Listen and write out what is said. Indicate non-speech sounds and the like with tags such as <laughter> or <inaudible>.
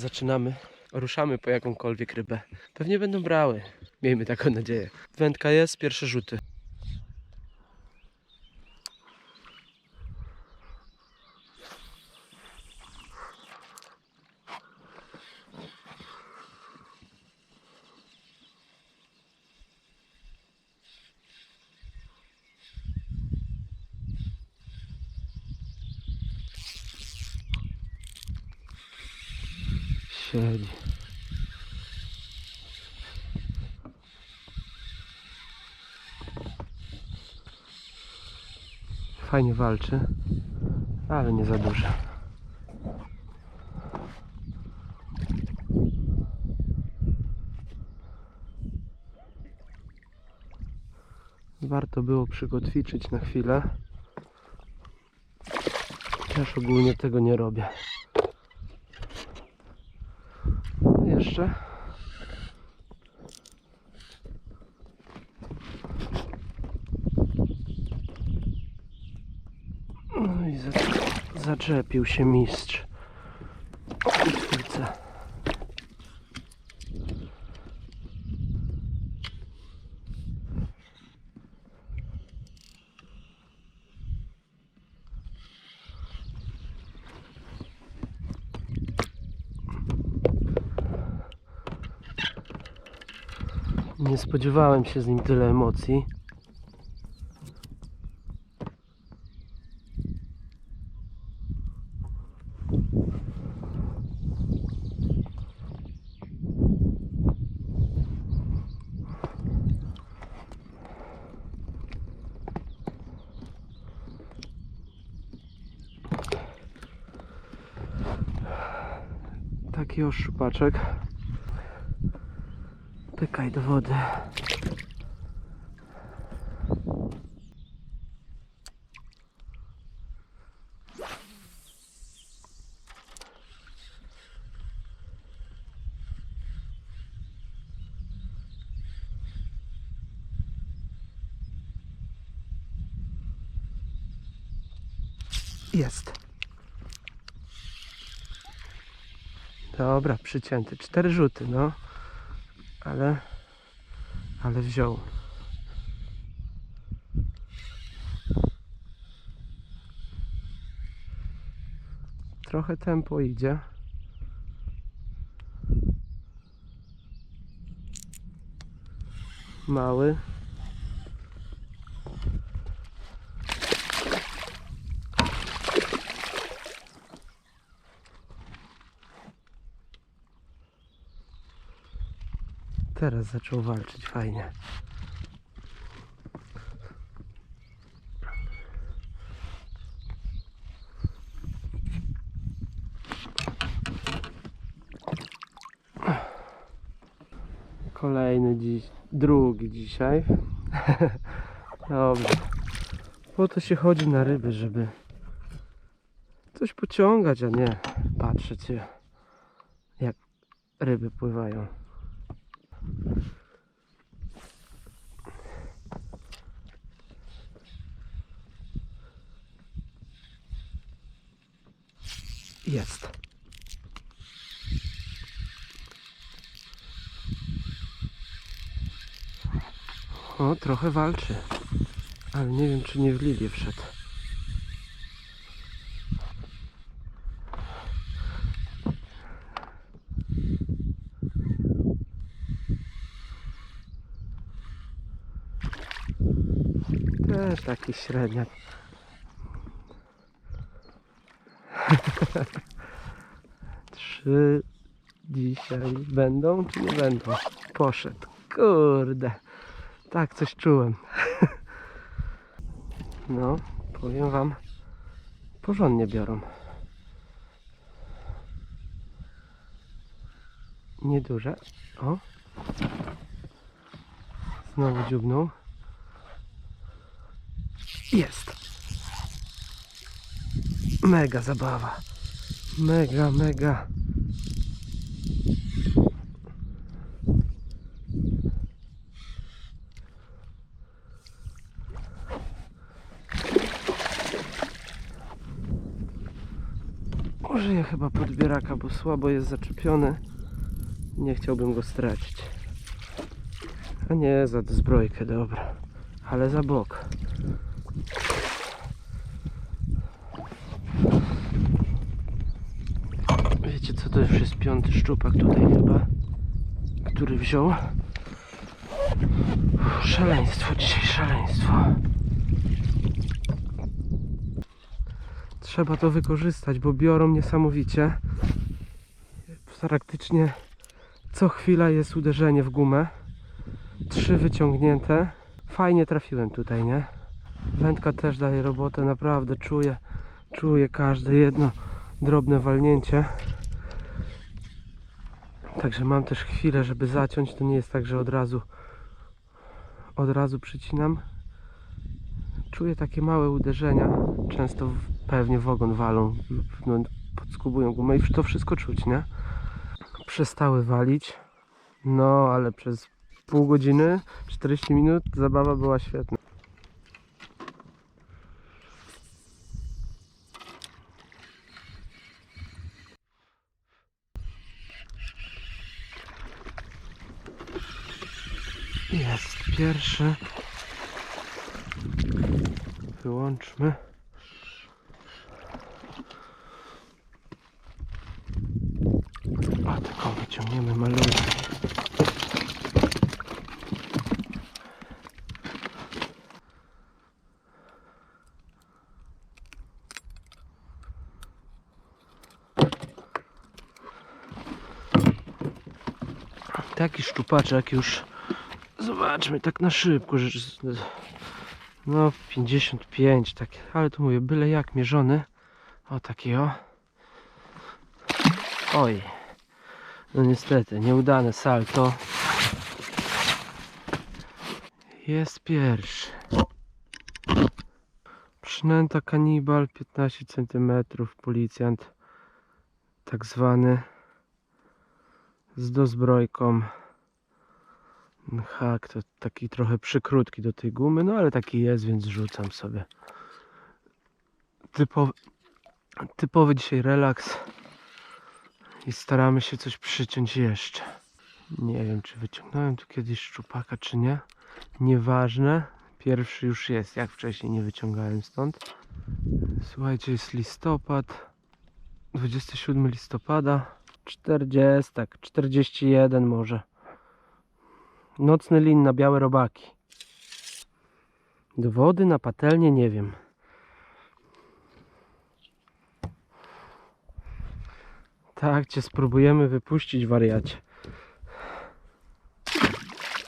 zaczynamy, ruszamy po jakąkolwiek rybę. Pewnie będą brały. Miejmy taką nadzieję. Wędka jest, pierwsze rzuty. Siedzi. Fajnie walczy, ale nie za dużo. Warto było przygotwiczyć na chwilę. Też ogólnie tego nie robię. No Jeszcze. No i za, zaczepił się mistrz. O kutwice. Nie spodziewałem się z nim tyle emocji. Taki oż szczupaczek. Pykaj do wody. Jest. Dobra, przycięty. Cztery rzuty, no. Ale ale wziął. Trochę tempo idzie. Mały. Teraz zaczął walczyć fajnie. Kolejny dziś, drugi dzisiaj. <laughs> Dobrze. Po to się chodzi na ryby, żeby coś pociągać, a nie patrzeć jak ryby pływają. Jest. O, trochę walczy. Ale nie wiem, czy nie w lilię wszedł. Też taki średniak. <laughs> Trzy dzisiaj będą, czy nie będą? Poszedł. Kurde. Tak, coś czułem. <laughs> No, powiem wam, porządnie biorą. Nieduże. O. Znowu dziubnął. Jest. Mega zabawa. Mega, mega. Jak chyba podbieraka, bo słabo jest zaczepiony. Nie chciałbym go stracić. A nie, za zbrojkę, dobra. Ale za bok. To już jest piąty szczupak tutaj chyba, który wziął. Szaleństwo dzisiaj, szaleństwo. Trzeba to wykorzystać, bo biorą niesamowicie. Praktycznie co chwila jest uderzenie w gumę. Trzy wyciągnięte. Fajnie trafiłem tutaj, nie? Wędka też daje robotę, naprawdę czuję, czuję każde jedno drobne walnięcie. Także mam też chwilę, żeby zaciąć. To nie jest tak, że od razu od razu przycinam. Czuję takie małe uderzenia. Często w, pewnie w ogon walą, no, podskubują gumę i to wszystko czuć, nie? Przestały walić. No, ale przez pół godziny, 40 minut zabawa była świetna. Jest pierwszy. Wyłączmy. A taką wyciągniemy malutką. Taki szczupaczek już Zobaczmy tak na szybko, że no 55 tak, ale tu mówię byle jak mierzony. O taki o. Oj. No niestety, nieudane salto. Jest pierwszy. Przynęta kanibal 15 cm, policjant tak zwany z dozbrojką. Hak to taki trochę przykrótki do tej gumy, no ale taki jest, więc rzucam sobie. Typowy, typowy dzisiaj relaks i staramy się coś przyciąć jeszcze. Nie wiem, czy wyciągnąłem tu kiedyś szczupaka, czy nie. Nieważne. Pierwszy już jest, jak wcześniej nie wyciągałem stąd. Słuchajcie, jest listopad. 27 listopada. 40, tak, 41 może. Nocny lin na białe robaki. Do wody, na patelnię, nie wiem. Tak cię spróbujemy wypuścić, wariacie.